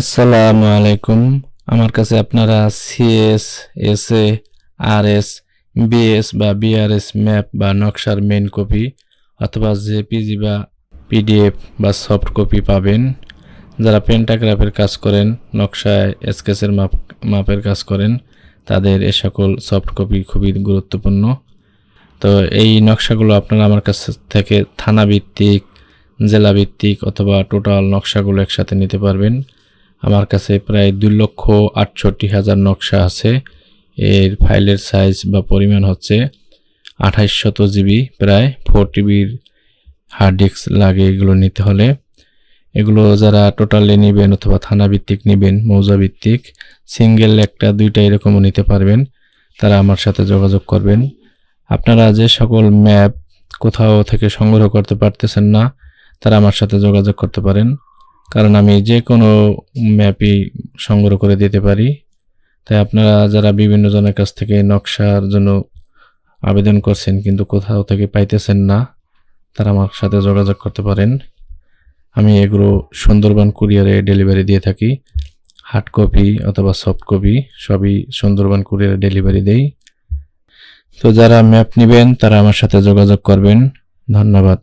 আসসালামু আলাইকুম। আমার কাছে আপনারা সিএস এসএ আরএস বিএস বা বিআরএস ম্যাপ বা নকশার মেন কপি অথবা জেপিজি বা পিডিএফ বা সফট কপি পাবেন। যারা পেন্টাগ্রাফের কাজ করেন, নকশায় স্কেচের মাপ মাপের কাজ করেন, তাদের এ সকল সফট কপি খুবই গুরুত্বপূর্ণ। তো এই নকশাগুলো আপনারা আমার কাছ থেকে থানা ভিত্তিক জেলা ভিত্তিক অথবা টোটাল নকশাগুলো একসাথে নিতে পারবেন। আমার কাছে প্রায় দুই লক্ষ আটষট্টি হাজার নকশা আছে। এর ফাইলের সাইজ বা পরিমাণ হচ্ছে আঠাইশ শত জিবি, প্রায় ফোর টিবির হার্ড ডিস্ক লাগে এগুলো নিতে হলে। এগুলো যারা টোটালি নেবেন অথবা থানা ভিত্তিক নেবেন মৌজা ভিত্তিক সিঙ্গেল একটা, দুইটা এরকমও নিতে পারবেন। তারা আমার সাথে যোগাযোগ করবেন। আপনারা যে সকল ম্যাপ কোথাও থেকে সংগ্রহ করতে পারতেছেন না, তারা আমার সাথে যোগাযোগ করতে পারেন। কারণ আমি যে কোনো ম্যাপই সংগ্রহ করে দিতে পারি। তাই আপনারা যারা বিভিন্ন জনের কাছ থেকে নকশার জন্য আবেদন করছেন কিন্তু কোথাও থেকে পাইতেছেন না, তারা আমার সাথে যোগাযোগ করতে পারেন। আমি এগুলো সুন্দরবন কুরিয়ারে ডেলিভারি দিয়ে থাকি। হার্ড কপি অথবা সফট কপি সবই সুন্দরবন কুরিয়ারে ডেলিভারি দেই। তো যারা ম্যাপ নেবেন তারা আমার সাথে যোগাযোগ করবেন। ধন্যবাদ।